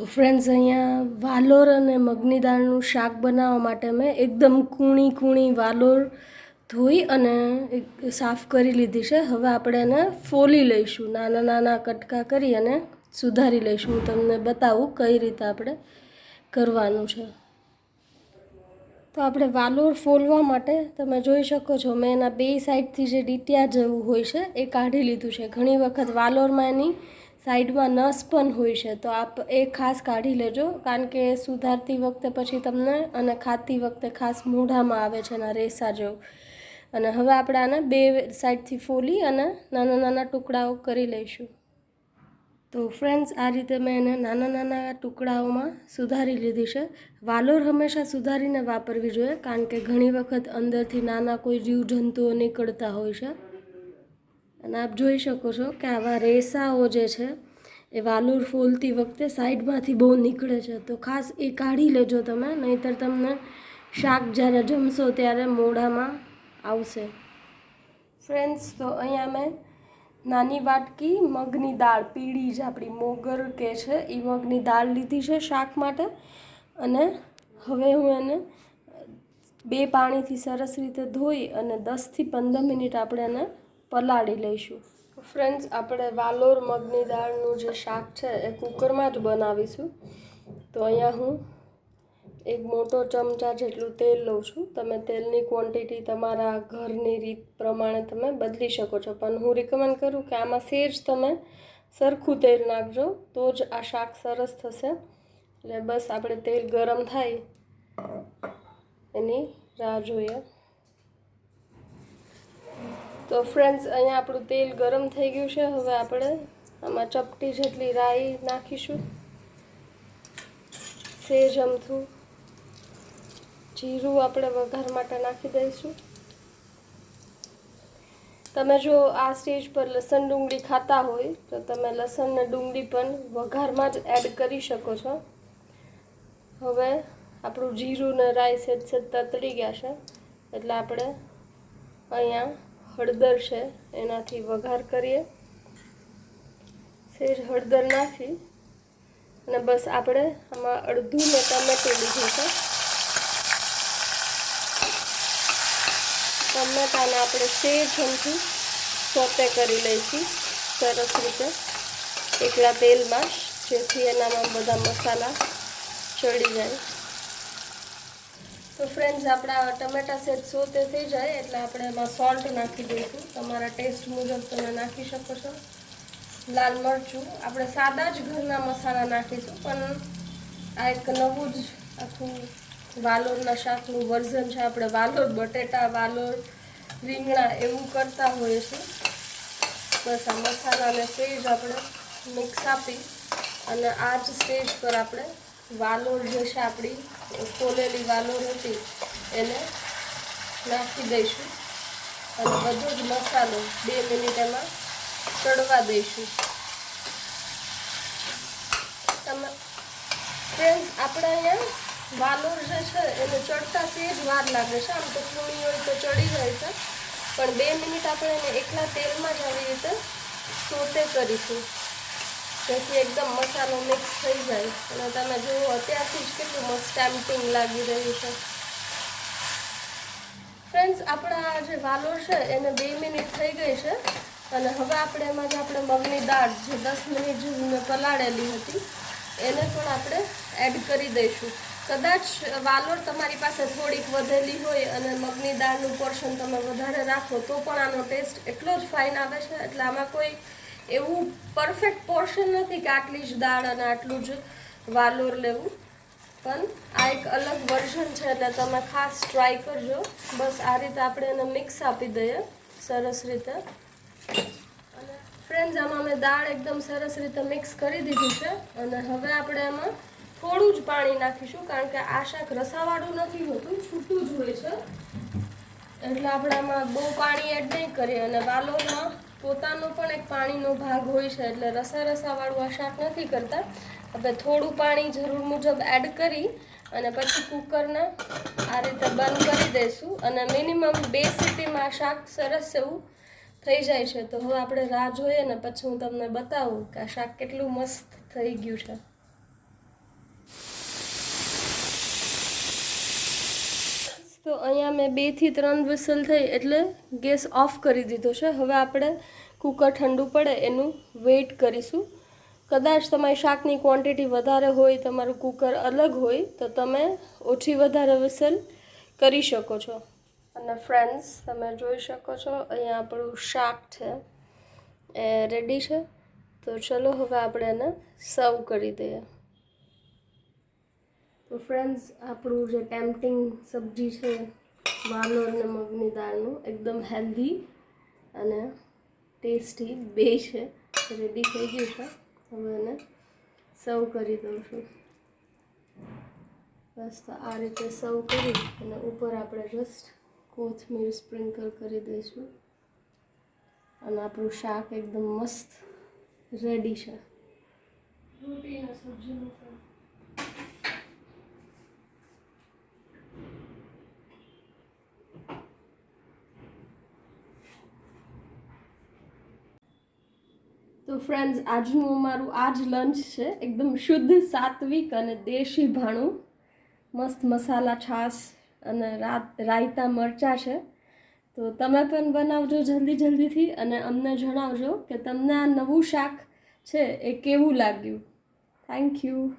તો ફ્રેન્ડ્સ અહીંયા વાલોર અને મગની દાળનું શાક બનાવવા માટે મેં એકદમ કૂણી કૂણી વાલોર ધોઈ અને સાફ કરી લીધી છે. હવે આપણે એને ફોલી લઈશું. નાના નાના કટકા કરી અને સુધારી લઈશું. હું તમને બતાવું કઈ રીતે આપણે કરવાનું છે. તો આપણે વાલોર ફોલવા માટે તમે જોઈ શકો છો, મેં એના બે સાઈડથી જે ડીટિયા જેવું હોય છે, એ કાઢી લીધું છે. ઘણી વખત વાલોરમાં એની સાઈડમાં નસ પણ હોય છે, તો આપ એ ખાસ કાઢી લેજો. કારણ કે સુધારતી વખતે પછી તમને અને ખાતી વખતે ખાસ મોઢામાં આવે છે એના રેસા જેવું. અને હવે આપણે આને બે સાઈડથી ફોલી અને નાના નાના ટુકડાઓ કરી લઈશું. તો ફ્રેન્ડ્સ, આ રીતે મેં એને નાના નાના ટુકડાઓમાં સુધારી લીધી છે. વાલોર હંમેશા સુધારીને વાપરવી જોઈએ, કારણ કે ઘણી વખત અંદરથી નાના કોઈ જીવજંતુઓ નીકળતા હોય છે. અને આપ જોઈ શકો છો કે આવા રેસાઓ જે છે, એ વાલુર ફોલતી વખતે સાઈડમાંથી બહુ નીકળે છે. તો ખાસ એ કાઢી લેજો તમે, નહીંતર તમને શાક જ્યારે જમશો ત્યારે મોઢામાં આવશે. ફ્રેન્ડ્સ, તો અહીંયા મેં નાની વાટકી, મગની દાળ પીળી જ આપણી મોગર કે છે, એ મગની દાળ લીધી છે શાક માટે. અને હવે હું એને બે પાણીથી સરસ રીતે ધોઈ અને દસથી પંદર મિનિટ આપણે એને પલાળી લઈશું. ફ્રેન્ડ્સ આપણે વાલોર મગની દાળનું જે શાક છે, એ કુકરમાં જ બનાવીશું. તો અહીંયા હું એક મોટો ચમચા જેટલું તેલ લઉં છું. તમે તેલની ક્વોન્ટિટી તમારા ઘરની રીત પ્રમાણે તમે બદલી શકો છો. પણ હું રિકમેન્ડ કરું કે આમાં સેજ તમે સરખું તેલ નાખજો, તો જ આ શાક સરસ થશે. એટલે બસ આપણે તેલ ગરમ થાય. એની રાહ જોઈએ. તો ફ્રેન્ડ્સ અહીંયા આપણું તેલ ગરમ થઈ ગયું છે. હવે આપણે આમાં ચપટી જેટલી રાઈ નાખીશું. સેજ, અમથું, જીરું આપણે વઘાર માટે નાખી દઈશું. તમે જો આ સ્ટેજ પર લસણ ડુંગળી ખાતા હોય, તો તમે લસણ ને ડુંગળી પણ વઘારમાં જ એડ કરી શકો છો. હવે આપણું જીરું ને રાઈ સેજ સેજ તતડી ગયા છે. એટલે આપણે અહીંયા હળદર છે, એનાથી વઘાર કરીએ. સેજ હળદર નાખી અને બસ આપણે આમાં અડધું ને ટમેટું લીધું છે. ટમેટાને આપણે સેજ હમથી સોતે કરી લઈશું, સરસ રીતે. એકલા તેલમાં જેથી એનામાં બધા મસાલા ચડી જાય. તો ફ્રેન્ડ્સ આપણા ટમેટા સેજ સોતે થઈ જાય એટલે આપણે એમાં સોલ્ટ નાખી દઈશું. તમારા ટેસ્ટ મુજબ તમે નાખી શકો છો. લાલ મરચું. આપણે સાદા જ ઘરના મસાલા નાખીશું, પણ આ એક નવું જ આખું વાલોરના શાકનું વર્ઝન છે. આપણે વાલોર, બટેટા, વાલોર, રીંગણા એવું કરતા હોઈએ છીએ. બસ આ મસાલાને સેજ આપણે મિક્સ આપી અને આ જ સ્ટેજ પર આપણે વાલોર જે છે આપણી ફોલેલી વાલોર હતી, એને નાખી દઈશું અને બધો જ મસાલો બે મિનિટ એમાં ચડવા દઈશું. તમે ફ્રેન્ડ્સ આપણે અહીંયા વાલોર જે છે, એને ચડતા સેજ વાર લાગે છે. આમ તો કૂણી હોય તો ચડી જાય છે. પણ બે મિનિટ આપણે એને એકલા તેલમાં જ આવી રીતે સોતે કરીશું. જેથી એકદમ મસાલો મિક્સ થઈ જાય. અને તમે જુઓ, અત્યારથી જ કેટલું મસ્ત સ્ટેમ્પિંગ લાગી રહ્યું છે. ફ્રેન્ડ્સ આપણા જે વાલો છે, એને બે મિનિટ થઈ ગઈ છે. અને હવે આપણે એમાં જે આપણે મગની દાળ, જે દસ મિનિટ જેવી મેં પલાળેલી હતી, એને પણ આપણે એડ કરી દઈશું. કદાચ વાલોર તમારી પાસે થોડીક વધેલી હોય અને મગની દાળનું પોર્શન તમે વધારે રાખો, તો પણ આનો ટેસ્ટ એટલો જ ફાઇન આવે છે. એટલે આમાં કોઈ એવું પરફેક્ટ પોર્શન નથી કે આટલી જ દાળ અને આટલું જ વાલોર લેવું. પણ આ એક અલગ વર્ઝન છે એટલે તમે ખાસ ટ્રાય કરજો. બસ આ રીતે આપણે એને મિક્સ આપી દઈએ સરસ રીતે. અને ફ્રેન્ડ્સ આમાં મેં દાળ એકદમ સરસ રીતે મિક્સ કરી દીધી છે. અને હવે આપણે એમાં થોડું જ પાણી નાખીશું કારણ કે આ શાક રસાવાળું નથી હોતું, છૂટું જ હોય છે. એટલે આપણે આમાં બહુ પાણી એડ નહીં કરીએ અને વાલોરમાં પોતાનો પણ એક પાણીનો ભાગ હોય છે એટલે રસા રસાવાળું આ શાક નથી કરતા. આપણે થોડું પાણી જરૂર મુજબ એડ કરી અને પછી કુકરને આ રીતે બંધ કરી દઈશું અને મિનિમમ બે સીટીમાં શાક સરસ એવું થઈ જાય છે. તો હવે આપણે રાહ જોઈએ ને પછી હું તમને બતાવું કે આ શાક કેટલું મસ્ત થઈ ગયું છે. અહીંયા મેં બેથી ત્રણ વિસલ થઈ એટલે ગેસ ઓફ કરી દીધો છે. હવે આપણે કુકર ઠંડુ પડે એનું વેઇટ કરીશું. કદાચ તમારી શાકની ક્વોન્ટિટી વધારે હોય, તમારું કુકર અલગ હોય, તો તમે ઓછી વધારે વિસલ કરી શકો છો. અને ફ્રેન્ડ્સ તમે જોઈ શકો છો, અહીંયા આપણું શાક છે. એ રેડી છે. તો ચલો હવે આપણે એને સર્વ કરી દઈએ. તો ફ્રેન્ડ્સ આપણું જે ટેમ્પટિંગ સબ્જી છે, વાલોર અને મગની દાળનું, એકદમ હેલ્ધી અને ટેસ્ટી બે છે. રેડી થઈ ગયું છે. હવે એને સર્વ કરી દઉં છું. બસ, તો આ રીતે સર્વ કરી અને ઉપર આપણે જસ્ટ કોથમીર સ્પ્રિંકલ કરી દઈશું. અને આપણું શાક એકદમ મસ્ત રેડી છે. રોટી સબ્જીનું તો ફ્રેન્ડ્સ આજનું અમારું આ જ લંચ છે. એકદમ શુદ્ધ સાત્વિક અને દેશી ભાણું. મસ્ત મસાલા છાશ અને રાત, રાયતા મરચાં છે. તો તમે પણ બનાવજો જલ્દી જલ્દીથી અને અમને જણાવજો કે તમને આ નવું શાક છે એ કેવું લાગ્યું. Thank you